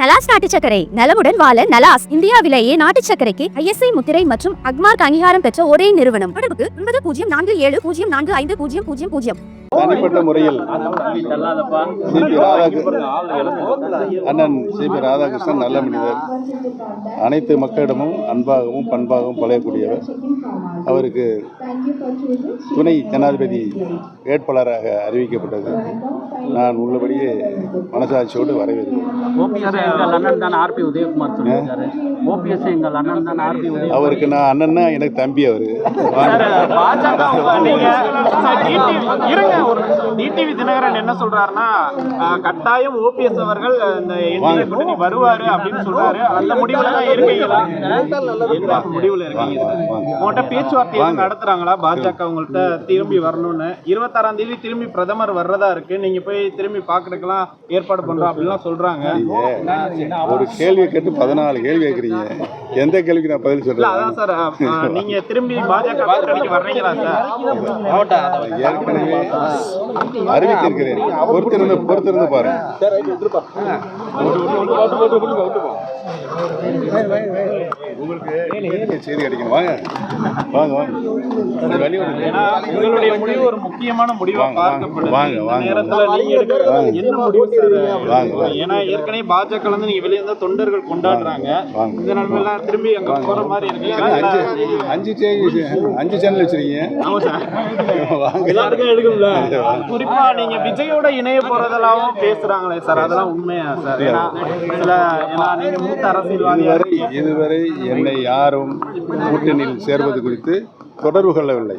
நலாஸ் நாட்டு சக்கரை நலமுடன் வாழ நலாஸ் இந்தியாவிலேயே நாட்டு சக்கரைக்கு ஐஎஸ்ஐ முத்திரை மற்றும் அக்மார்க் அங்கீகாரம் பெற்ற ஒரே நிறுவனம். தொடர்புக்கு ஒன்பது பூஜ்ஜியம் நான்கு ஏழு பூஜ்ஜியம் நான்கு ஐந்து பூஜ்ஜியம் பூஜ்ஜியம் பூஜ்ஜியம். தனிப்பட்ட முறையில் சிபி ராதாகிருஷ்ணன் அண்ணன் சிபி ராதாகிருஷ்ணன் நல்ல மனிதர். அனைத்து மக்களிடமும் அன்பாகவும் பண்பாகவும் பழையக்கூடியவர் அவருக்கு துணை ஜனாதிபதி வேட்பாளராக அறிவிக்கப்பட்டது. நான் உள்ளபடியே மனசாட்சியோடு வரவேற்கிறேன். ஓபிஎஸ் எங்கள் அண்ணன் தான் ஆர்பி உதயகுமார் சொல்லியிருக்காரு. ஓபிஎஸ் எங்கள் அண்ணன் தான் ஆர்பி உதய அவருக்கு நான் அண்ணன்னா எனக்கு தம்பி அவர். டிடிவி தினகரன் என்ன சொல்றாருன்னா கட்டாயம் ஓபிஎஸ் அவர்கள் இந்த கூட்டணி வருவாரு அப்படின்னு சொல்றாரு. அந்த முடிவுல தான் இருக்கீங்களா? என்ன முடிவுல இருக்கீங்க? சார் உங்கள்கிட்ட பேச்சுவார்த்தை எதுவும் நடத்துறாங்களா? பாஜக உங்கள்கிட்ட திரும்பி வரணும்னு. இருபத்தாறாம் தேதி திரும்பி பிரதமர் வர்றதா இருக்கு. நீங்க போய் திரும்பி பாக்குறதுக்கெல்லாம் ஏற்பாடு பண்றோம் அப்படிலாம் சொல்றாங்க ஒரு கேள்வியை கேட்டு பதினாலு கேள்வி கேட்குறீங்க எந்த கேள்விக்கு நான் பதில் அதான் சார் அஹ், நீங்க திரும்பி பாஜக கூட்டணிக்கு வர்றீங்களா சார் ஏற்கனவே அறிவித்திருக்கிறேன் பொறுத்திருந்து பொறுத்திருந்து பாருங்க செய்தி கிடைக்கும் வாங்க. வாங்க வாங்க. உங்களுடைய முடிவு ஒரு முக்கியமான முடிவா வாங்க, பார்க்கப்படுது. வாங்க. என்ன முடிவு. ஏன்னா ஏற்கனவே பாஜக இருந்து நீங்க வெளியே இருந்தா தொண்டர்கள் கொண்டாடுறாங்க. இந்த நிலைமையெல்லாம் திரும்பி அங்க போற மாதிரி இருக்கு. அஞ்சு அஞ்சு அஞ்சு சேனல் வச்சிருக்கீங்க. ஆமா சார். எல்லாருக்கும் எடுக்கும்ல. குறிப்பா நீங்க விஜயோட இணைய போறதெல்லாம் பேசுறாங்களே சார். அதெல்லாம் உண்மையா சார்? ஏன்னா நீங்க மூத்த அரசியல்வாதியா இதுவரை இதுவரை என்னை யாரும் கூட்டணியில் சேர்வது குறித்து தொடர்பு கொள்ளவில்லை.